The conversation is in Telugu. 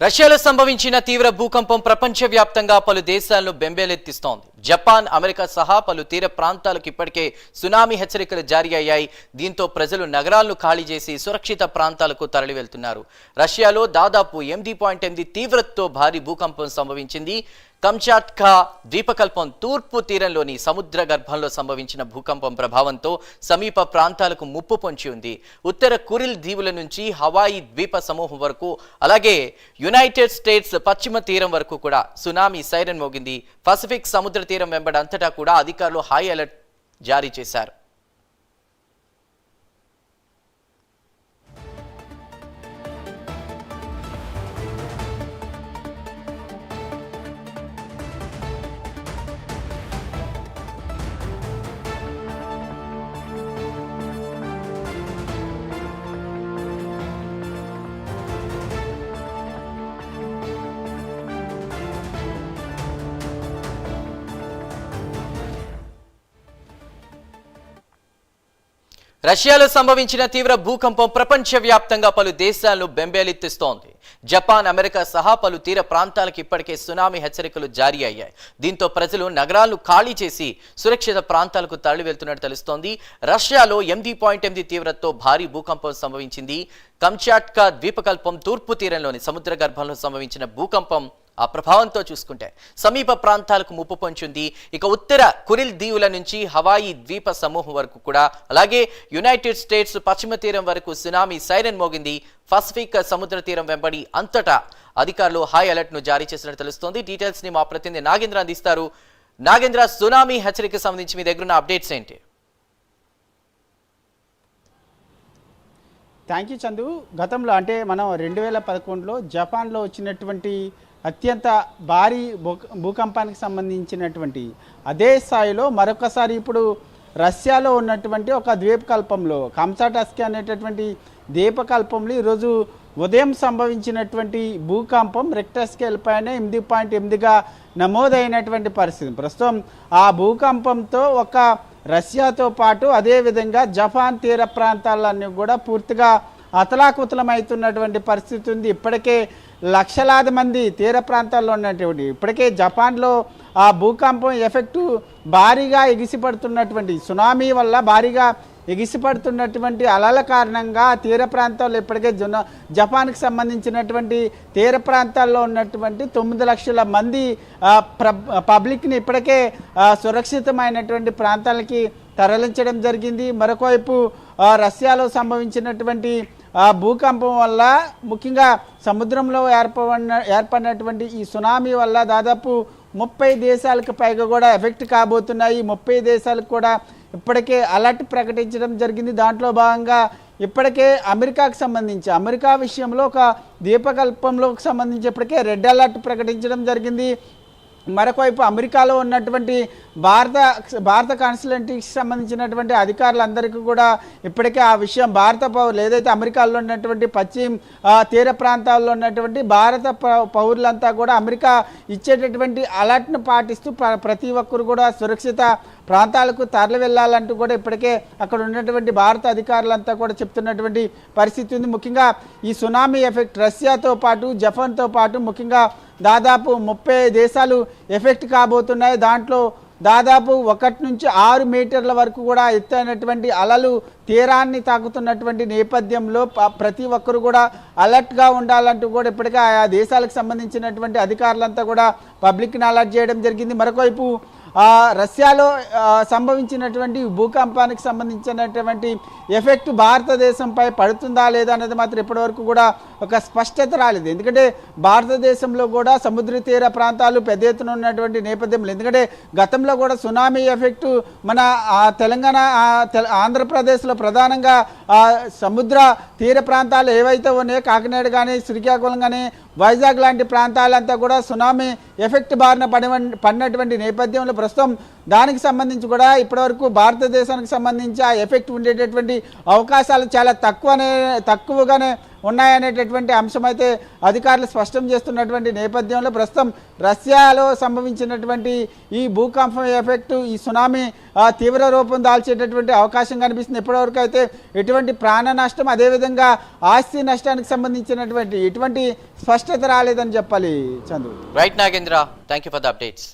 రష్యాలో సంభవించిన తీవ్ర భూకంపం ప్రపంచవ్యాప్తంగా పలు దేశాలను బెంబేలెత్తిస్తోంది. జపాన్ అమెరికా సహా పలు తీర ప్రాంతాలకు ఇప్పటికే సునామీ హెచ్చరికలు జారీ అయ్యాయి. దీంతో ప్రజలు నగరాలను ఖాళీ చేసి సురక్షిత ప్రాంతాలకు తరలి వెళ్తున్నారు రష్యాలో దాదాపు ఎనిమిది పాయింట్ ఎనిమిది తీవ్రతతో భారీ భూకంపం సంభవించింది. కంచాట్కా ద్వీపకల్పం తూర్పు తీరంలోని సముద్ర గర్భంలో సంభవించిన భూకంపం ప్రభావంతో సమీప ప్రాంతాలకు ముప్పు పొంచి ఉంది. ఉత్తర కురిల్ దీవుల నుంచి హవాయి ద్వీప సమూహం వరకు అలాగే యునైటెడ్ స్టేట్స్ పశ్చిమ తీరం వరకు కూడా సునామీ సైరన్ మోగింది. పసిఫిక్ సముద్ర తీరం వెంబడి అంతటా కూడా అధికారులు హై అలర్ట్ జారీ చేశారు. రష్యాలో సంభవించిన తీవ్ర భూకంపం ప్రపంచవ్యాప్తంగా పలు దేశాలను బెంబేలెత్తిస్తోంది. జపాన్ అమెరికా సహా పలు తీర ప్రాంతాలకు ఇప్పటికే సునామీ హెచ్చరికలు జారీ అయ్యాయి. దీంతో ప్రజలు నగరాలను ఖాళీ చేసి సురక్షిత ప్రాంతాలకు తరలి వెళ్తున్నట్టు తెలుస్తోంది. రష్యాలో ఎనిమిది పాయింట్ ఎనిమిది తీవ్రతతో భారీ భూకంపం సంభవించింది. కంచాట్కా ద్వీపకల్పం తూర్పు తీరంలోని సముద్ర గర్భంలో సంభవించిన భూకంపం ఆ ప్రభావంతో చూసుకుంటే సమీప ప్రాంతాలకు ముప్పు పొంచింది. ఇక ఉత్తర కురిల్ దీవుల నుంచి హవాయి ద్వీప సమూహం వరకు కూడా అలాగే యునైటెడ్ స్టేట్స్ పశ్చిమ తీరం వరకు సునామీ సైరన్ మోగింది. పసిఫిక్ సముద్ర తీరం వెంబడి అంతటా అధికారులు హై అలర్ట్ను జారీ చేసినట్టు తెలుస్తోంది. డీటెయిల్స్ని మా ప్రతినిధి నాగేంద్ర అందిస్తారు. నాగేంద్ర సునామీ హెచ్చరిక సంబంధించి మీ దగ్గర ఉన్న అప్డేట్స్ ఏంటి? Thank you Chandu. గతంలో అంటే మనం రెండు వేల పదకొండులో జపాన్లో వచ్చినటువంటి అత్యంత భారీ భూ- భూకంపానికి సంబంధించినటువంటి అదే స్థాయిలో మరొకసారి ఇప్పుడు రష్యాలో ఉన్నటువంటి ఒక ద్వీపకల్పంలో కంసాటస్కి అనేటటువంటి ద్వీపకల్పంలో ఈరోజు ఉదయం సంభవించినటువంటి భూకంపం రెక్టర్ స్కేల్ పైన ఎనిమిది పాయింట్ ఎనిమిదిగా నమోదైనటువంటి పరిస్థితి. ప్రస్తుతం ఆ భూకంపంతో ఒక రష్యాతో పాటు అదేవిధంగా జపాన్ తీర ప్రాంతాలన్నీ కూడా పూర్తిగా అతలాకుతలమవుతున్నటువంటి పరిస్థితి ఉంది. ఇప్పటికే లక్షలాది మంది తీర ప్రాంతాల్లో ఉన్నటువంటి ఇప్పటికే జపాన్లో ఆ భూకంపం ఎఫెక్టు భారీగా ఎగిసిపడుతున్నటువంటి సునామీ వల్ల భారీగా ఎగిసిపడుతున్నటువంటి అలల కారణంగా తీర ప్రాంతాల్లో ఇప్పటికే జున జపాన్కి సంబంధించినటువంటి తీర ప్రాంతాల్లో ఉన్నటువంటి తొమ్మిది లక్షల మంది ప్ర పబ్లిక్ని ఇప్పటికే సురక్షితమైనటువంటి ప్రాంతాలకి తరలించడం జరిగింది. మరొకవైపు రష్యాలో సంభవించినటువంటి ఆ భూకంపం వల్ల ముఖ్యంగా సముద్రంలో ఏర్పడిన ఏర్పడినటువంటి ఈ సునామీ వల్ల దాదాపు ముప్పై దేశాలకు పైగా కూడా ఎఫెక్ట్ కాబోతున్నాయి. ముప్పై దేశాలకు కూడా ఇప్పటికే అలర్ట్ ప్రకటించడం జరిగింది. దాంట్లో భాగంగా ఇప్పటికే అమెరికాకు సంబంధించి అమెరికా విషయంలో ఒక దీపకల్పంలోకి సంబంధించి ఇప్పటికే రెడ్ అలర్ట్ ప్రకటించడం జరిగింది. మరొకవైపు అమెరికాలో ఉన్నటువంటి భారత భారత కాన్సులేట్కి సంబంధించినటువంటి అధికారులందరికీ కూడా ఇప్పటికే ఆ విషయం భారత పౌరులు ఏదైతే అమెరికాలో ఉన్నటువంటి పశ్చిమ తీర ప్రాంతాల్లో ఉన్నటువంటి భారత పౌరులంతా కూడా అమెరికా ఇచ్చేటటువంటి అలర్ట్ను పాటిస్తూ ప్ర- ప్రతి ఒక్కరు కూడా సురక్షిత ప్రాంతాలకు తరలి వెళ్ళాలంటూ కూడా ఇప్పటికే అక్కడ ఉన్నటువంటి భారత అధికారులంతా కూడా చెప్తున్నటువంటి పరిస్థితి ఉంది. ముఖ్యంగా ఈ సునామీ ఎఫెక్ట్ రష్యాతో పాటు జపాన్తో పాటు ముఖ్యంగా దాదాపు ముప్పై దేశాలు ఎఫెక్ట్ కాబోతున్నాయి. దాంట్లో దాదాపు ఒకటి నుంచి ఆరు మీటర్ల వరకు కూడా ఎత్తైనటువంటి అలలు తీరాన్ని తాకుతున్నటువంటి నేపథ్యంలో ప- ప్రతి ఒక్కరు కూడా అలర్ట్గా ఉండాలంటూ కూడా ఇప్పటికే ఆయా దేశాలకు సంబంధించినటువంటి అధికారులంతా కూడా పబ్లిక్ని అలర్ట్ చేయడం జరిగింది. మరొకవైపు రష్యాలో సంభవించినటువంటి భూకంపానికి సంబంధించినటువంటి ఎఫెక్ట్ భారతదేశంపై పడుతుందా లేదా అనేది మాత్రం ఇప్పటివరకు కూడా ఒక స్పష్టత రాలేదు. ఎందుకంటే భారతదేశంలో కూడా సముద్ర తీర ప్రాంతాలు పెద్ద ఎత్తున ఉన్నటువంటి నేపథ్యంలో ఎందుకంటే గతంలో కూడా సునామీ ఎఫెక్ట్ మన తెలంగాణ తెల- ఆంధ్రప్రదేశ్లో ప్రధానంగా సముద్ర తీర ప్రాంతాలు ఏవైతే ఉన్నాయో కాకినాడ కానీ శ్రీకాకుళం కానీ వైజాగ్ లాంటి ప్రాంతాలంతా కూడా సునామీ ఎఫెక్ట్ బారిన పడి పడినటువంటి నేపథ్యంలో ప్రస్తుతం దానికి సంబంధించి కూడా ఇప్పటివరకు భారతదేశానికి సంబంధించి ఆ ఎఫెక్ట్ ఉండేటటువంటి అవకాశాలు చాలా తక్కువనే తక్కువగానే ఉన్నాయనేటటువంటి అంశం అయితే అధికారులు స్పష్టం చేస్తున్నటువంటి నేపథ్యంలో ప్రస్తుతం రష్యాలో సంభవించినటువంటి ఈ భూకంపం ఎఫెక్ట్ ఈ సునామీ ఆ, తీవ్ర రూపం దాల్చేటటువంటి అవకాశం కనిపిస్తుంది. ఇప్పటివరకు అయితే ఎటువంటి ప్రాణ నష్టం అదేవిధంగా ఆస్తి నష్టానికి సంబంధించినటువంటి ఎటువంటి స్పష్టత రాలేదని చెప్పాలి Chandru. Right Nagendra thank you for the updates